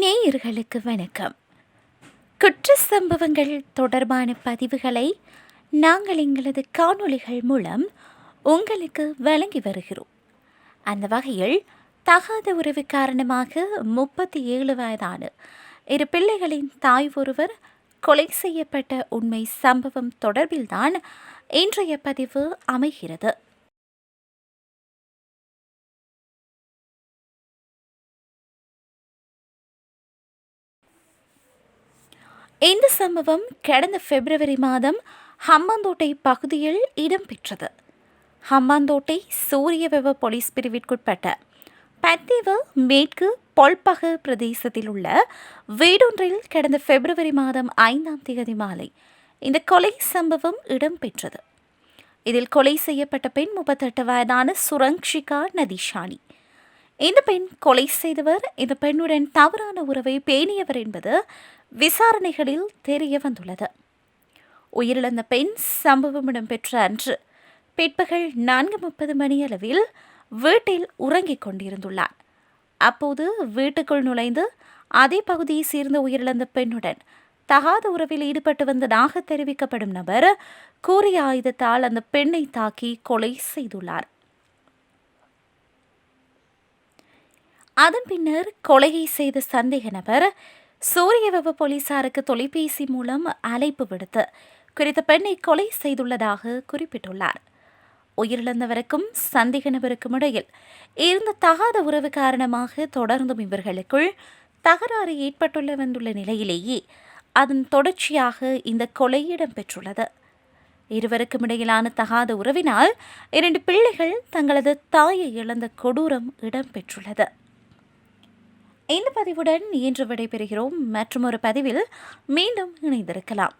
நேயர்களுக்கு வணக்கம். குற்ற சம்பவங்கள் தொடர்பான பதிவுகளை நாங்கள் எங்களது காணொளிகள் மூலம் உங்களுக்கு வழங்கி வருகிறோம். அந்த வகையில் தகாத உறவு காரணமாக முப்பத்தி ஏழு வயதான இரு பிள்ளைகளின் தாய் ஒருவர் கொலை செய்யப்பட்ட உண்மை சம்பவம் தொடர்பில்தான் இன்றைய பதிவு அமைகிறது. இந்த சம்பவம் கடந்த பிப்ரவரி மாதம் ஹம்பாந்தோட்டை பகுதியில் இடம்பெற்றது. ஹம்பாந்தோட்டை சூரியவெவ போலீஸ் பிரிவிற்குட்பட்ட பத்தீவு மேற்கு பொல்பகு பிரதேசத்தில் உள்ள வீடொன்றில் கடந்த பிப்ரவரி மாதம் ஐந்தாம் தேதி மாலை இந்த கொலை சம்பவம் இடம்பெற்றது. இதில் கொலை செய்யப்பட்ட பெண் முப்பத்தெட்டு வயதான சுரங்ஷிகா நதிஷானி இந்த பெண் கொலை செய்தவர் இந்த பெண்ணுடன் தவறான உறவை பேணியவர் என்பது விசாரணைகளில் தெரிய வந்துள்ளது. உயிரிழந்த பெண் சம்பவம் இடம்பெற்ற அன்று பிற்பகல் நான்கு முப்பது மணியளவில் வீட்டில் உறங்கிக் கொண்டிருந்துள்ளார் அப்போது வீட்டுக்குள் நுழைந்து அதே பகுதியை சேர்ந்த உயிரிழந்த பெண்ணுடன் தகாத உறவில் ஈடுபட்டு வந்ததாக தெரிவிக்கப்படும் நபர் கூறிய ஆயுதத்தால் அந்த பெண்ணை தாக்கி கொலை செய்துள்ளார். அதன் பின்னர் கொலையை செய்த சந்தேக நபர் சூரியவெவ போலீசாருக்கு தொலைபேசி மூலம் அழைப்பு விடுத்து குறித்த பெண்ணை கொலை செய்துள்ளதாக குறிப்பிட்டுள்ளார். உயிரிழந்தவருக்கும் சந்தேக நபருக்கும் இடையில் இருந்த தகாத உறவு காரணமாக தொடர்ந்தும் இவர்களுக்குள் தகராறு ஏற்பட்டுள்ள வந்துள்ள நிலையிலேயே அதன் தொடர்ச்சியாக இந்த கொலை இடம்பெற்றுள்ளது. இருவருக்கும் இடையிலான தகாத உறவினால் இரண்டு பிள்ளைகள் தங்களது தாயை இழந்த கொடூரம் இடம்பெற்றுள்ளது. இந்த பதிவுடன் இன்று விடைபெறுகிறோம். மற்றும் ஒரு பதிவில் மீண்டும் இணைந்திருக்கலாம்.